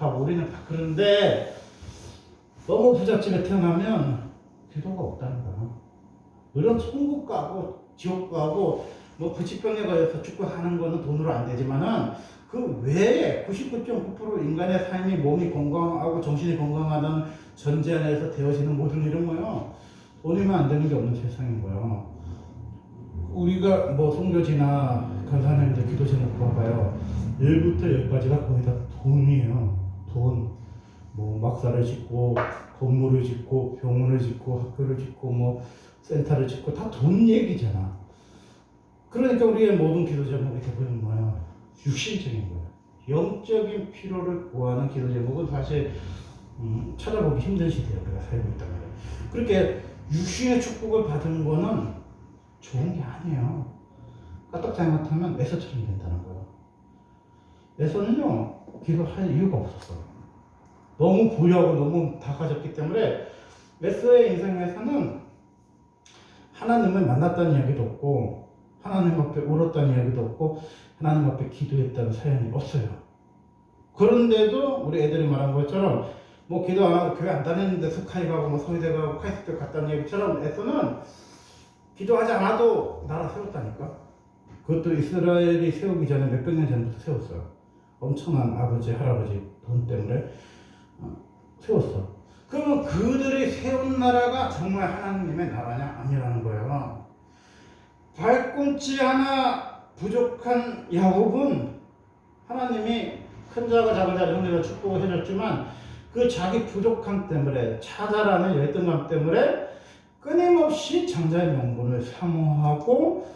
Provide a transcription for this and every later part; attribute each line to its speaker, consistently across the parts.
Speaker 1: 하고 우리는 다 그런데 너무 부잣집에 태어나면 기도가 없다는 거야. 물론 천국 가고 지옥 가고 뭐 부치병에 걸려서 축구하는 거는 돈으로 안 되지만은 그 외에 99.9% 인간의 삶이 몸이 건강하고 정신이 건강하다는 전제 안에서 되어지는 모든 일은 뭐요? 돈이면 안 되는 게 없는 세상인 거예요. 우리가 뭐 송교지나 간사님들 기도 제목 봐봐요. 1부터 10까지가 거의 다 돈이에요. 돈. 뭐 막사를 짓고 건물을 짓고 병원을 짓고 학교를 짓고 뭐 센터를 짓고 다 돈 얘기잖아. 그러니까 우리의 모든 기도 제목이 대부분 뭐야? 육신적인 거야. 영적인 필요를 구하는 기도 제목은 사실 음, 찾아보기 힘든 시대에 우리가 살고 있단 말이야. 그렇게 육신의 축복을 받은 거는 좋은 게 아니에요. 까딱 잘못하면 에서처럼 된다는 거예요. 에서는요, 기도할 이유가 없었어. 너무 부유하고 너무 다 가졌기 때문에 에서의 인생에서는 하나님을 만났다는 이야기도 없고, 하나님 앞에 울었다는 이야기도 없고, 하나님 앞에 기도했다는 사연이 없어요. 그런데도 우리 애들이 말한 것처럼 뭐 기도 안 하고 교회 안 다녔는데 스카이 가고 뭐 성의대 가고 카이스트 갔다는 얘기처럼 에서는 기도하지 않아도 나라 세웠다니까. 그것도 이스라엘이 세우기 전에 몇백 년 전부터 세웠어요. 엄청난 아버지, 할아버지 돈 때문에 어, 세웠어. 그러면 그들이 세운 나라가 정말 하나님의 나라냐? 아니라는 거예요. 발꿈치 하나 부족한 야곱은 하나님이 큰 자가 작은 자 형제가 축복을 해줬지만 그 자기 부족함 때문에 찾아라는 열등감 때문에 끊임없이 장자의 명분을 사모하고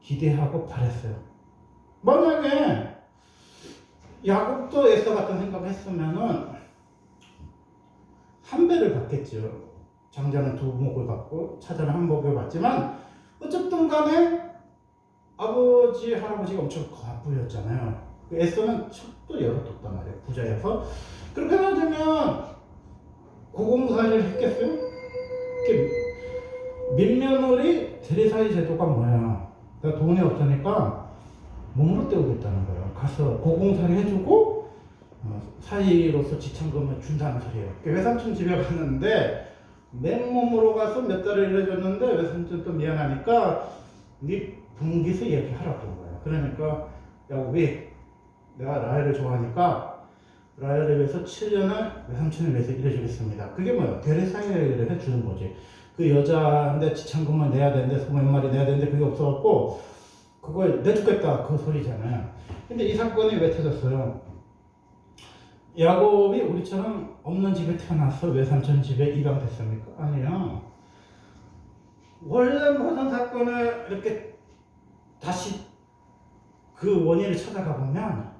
Speaker 1: 기대하고 바랬어요. 만약에 야곱도 에서 같은 생각을 했으면은 한 배를 받겠죠. 장자는 두 목을 받고 차자는 한 목을 받지만 어쨌든 간에 아버지 할아버지가 엄청 과부였잖아요. 그 에서는 척도 열어뒀단 말이에요. 부자여서 그렇게 따지면 고공사를 했겠어요? 이렇게 민며느리 대리사의 제도가 뭐야? 내가 돈이 없으니까 몸으로 때우겠다는 거예요. 가서 고공사를 해주고 어, 사이로서 지참금을 준다는 소리예요. 그 외삼촌 집에 갔는데 맨몸으로 가서 몇 달을 일해줬는데 외삼촌 또 미안하니까 네 분기서 얘기하라고 한 거예요. 그러니까 야곱이 내가 라헬을 좋아하니까 라헬을 위해서 7년을 외삼촌을 위해서 일해주겠습니다. 그게 뭐야? 대리사회를 해주는 거지. 그 여자한테 지참금을 내야 되는데 소몇 마리 내야 되는데 그게 없어갖고 그걸 내주겠다 그 소리잖아요. 근데 이 사건이 왜 터졌어요? 야곱이 우리처럼 없는 집에 태어나서 외삼촌 집에 입양됐습니까? 아니요. 원래 모든 사건을 이렇게 다시 그 원인을 찾아가 보면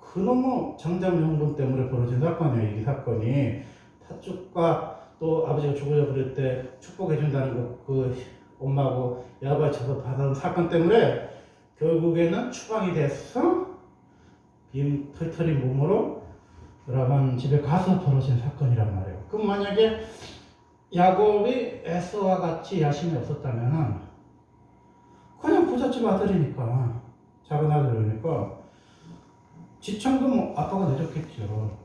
Speaker 1: 그놈의 장자명분 때문에 벌어진 사건이에요. 이 사건이 타축과 또 아버지가 죽어져 버릴 때 축복해준다는 거, 그 엄마하고 야발 쳐서 받은 사건 때문에 결국에는 추방이 돼서 빈 털털인 몸으로 라반 집에 가서 벌어진 사건이란 말이에요. 그럼 만약에 야곱이 에서와 같이 야심이 없었다면은 그냥 부잣집 아들이니까 작은 아들이니까 지참금 아빠가 내줬겠죠.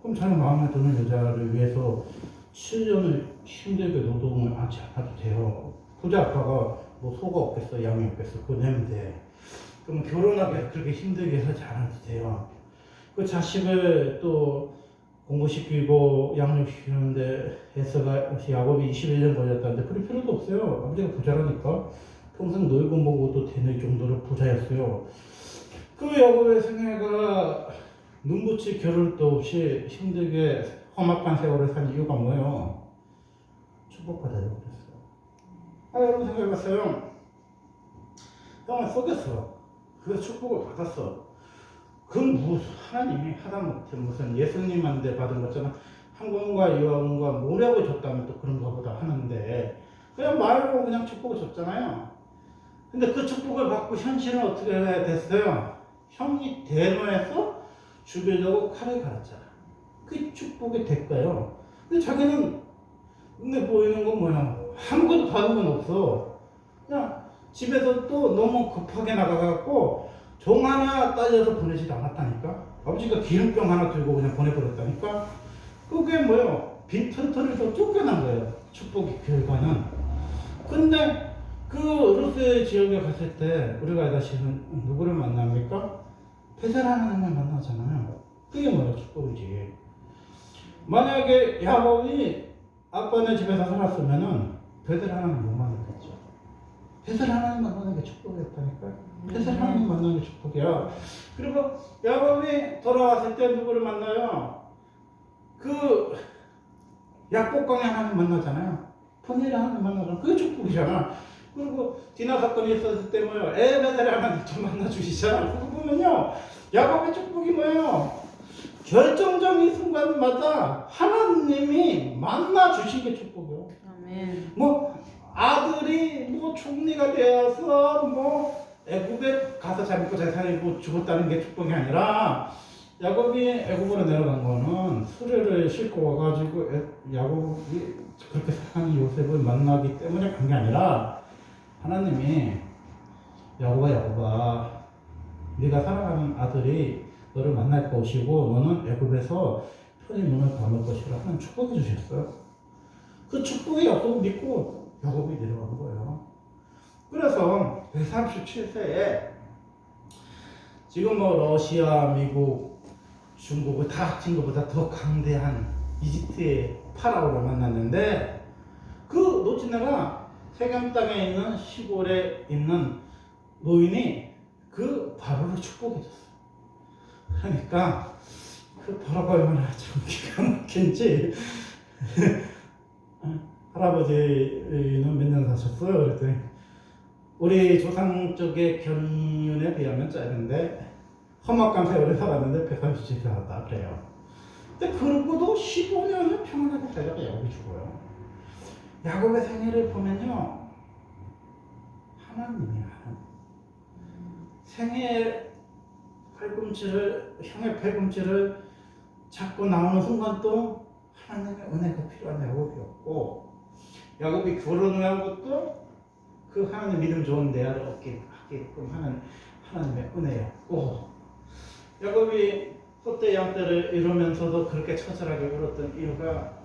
Speaker 1: 그럼 자기 마음에 드는 여자를 위해서 7년을 힘들게 노동을 하지 않아도 돼요. 부자 아빠가 뭐 소가 없겠어, 양이 없겠어, 그거 내면 돼. 그럼 결혼하게 그렇게 힘들게 하지 않아도 돼요. 그 자식을 또 공부시키고 양육시키는데 에서가 야곱이 21년 걸렸다는데 그럴 필요도 없어요. 아버지가 부자라니까 평생 놀고 먹어도 되는 정도로 부자였어요. 그 야곱의 생애가 눈붙일 겨를도 없이 힘들게 험악한 세월을 산 이유가 뭐예요? 축복받아요 그랬어요. 아 여러분 생각해봤어요. 형을 속였어. 그래서 축복을 받았어. 그건 무슨 하나님이 하다못해 무슨 예수님한테 받은 것처럼 한국과 여왕과 모략을 줬다면 또 그런가 보다 하는데 그냥 말로 그냥 축복을 줬잖아요. 근데 그 축복을 받고 현실은 어떻게 됐어요? 형이 대노해서 죽이려고 칼을 갈았잖아. 그 축복의 대가요. 근데 자기는 눈에 보이는 건 뭐야? 아무것도 받은 건 없어. 그냥 집에서 또 너무 급하게 나가갖고 종 하나 딸려서 보내지도 않았다니까. 아버지가 기름병 하나 들고 그냥 보내버렸다니까 그게 뭐예요 더 쫓겨난 거예요 축복의 결과는 근데 그 루스 지역에 갔을 때 우리가 다시는 누구를 만납니까? 베델 하나님을 만나잖아요 그게 뭐예요 축복이지 만약에 야곱이 아빠네 집에서 살았으면은 베델 하나님 못 만났겠죠 베델 하나님 만나는 게 축복이었다니까요 베델 하나님 만나는 게 축복이야 그리고 야곱이 돌아왔을 때 누구를 만나요? 그 약복강의 하나님 만나잖아요. 푸니엘 하나님 만나잖아. 그게 축복이잖아. 그리고 디나 사건이 있었을 때 뭐요? 에베델 하나님 좀 만나주시잖아. 그거 보면요. 야곱의 축복이 뭐예요? 결정적인 순간마다 하나님이 만나주신 게 축복이요.
Speaker 2: 아멘.
Speaker 1: 뭐 아들이 뭐 총리가 되어서 뭐 애굽에 가서 잘 먹고 잘 살고 죽었다는 게 축복이 아니라 야곱이 애굽으로 내려간 거는 수레를 싣고 와가지고 애- 야곱이 그렇게 사랑하는 요셉을 만나기 때문에 간 게 아니라 하나님이 야곱아 야곱아 네가 사랑하는 아들이 너를 만날 것이고 너는 애굽에서 편히 문을 감을 것이라 하는 축복해 주셨어요. 그 축복의 약속을 믿고 야곱이 내려간 거예요. 그래서 137세에 지금 뭐 러시아, 미국, 중국을 다 합친 것보다 더 강대한 이집트의 파라오를 만났는데 그 노치네가 세겜 땅에 있는 시골에 있는 노인이 그 바로를 축복해줬어. 그러니까 그 바로가 얼마나 참 기가 막힌지 할아버지는 몇 년 사셨어요? 그랬더니 우리 조상 쪽의 경륜에 비하면 짧은데 험악한 세월을 살았는데 130세 살았다 그래요. 근데 그러고도 15년을 평안하게 살다가 야곱이 죽어요. 야곱의 생애를 보면요. 하나님이야 하나님. 생애 팔꿈치를 형의 팔꿈치를 잡고 나오는 순간 또 하나님의 은혜가 필요한 야곱이었고 야곱이 결혼을 한 것도 그 하나님 믿음 좋은 대화를 얻게 하게끔 하는 하나님의 은혜였고 야곱이 소떼 양떼를 이루면서도 그렇게 처절하게 울었던 이유가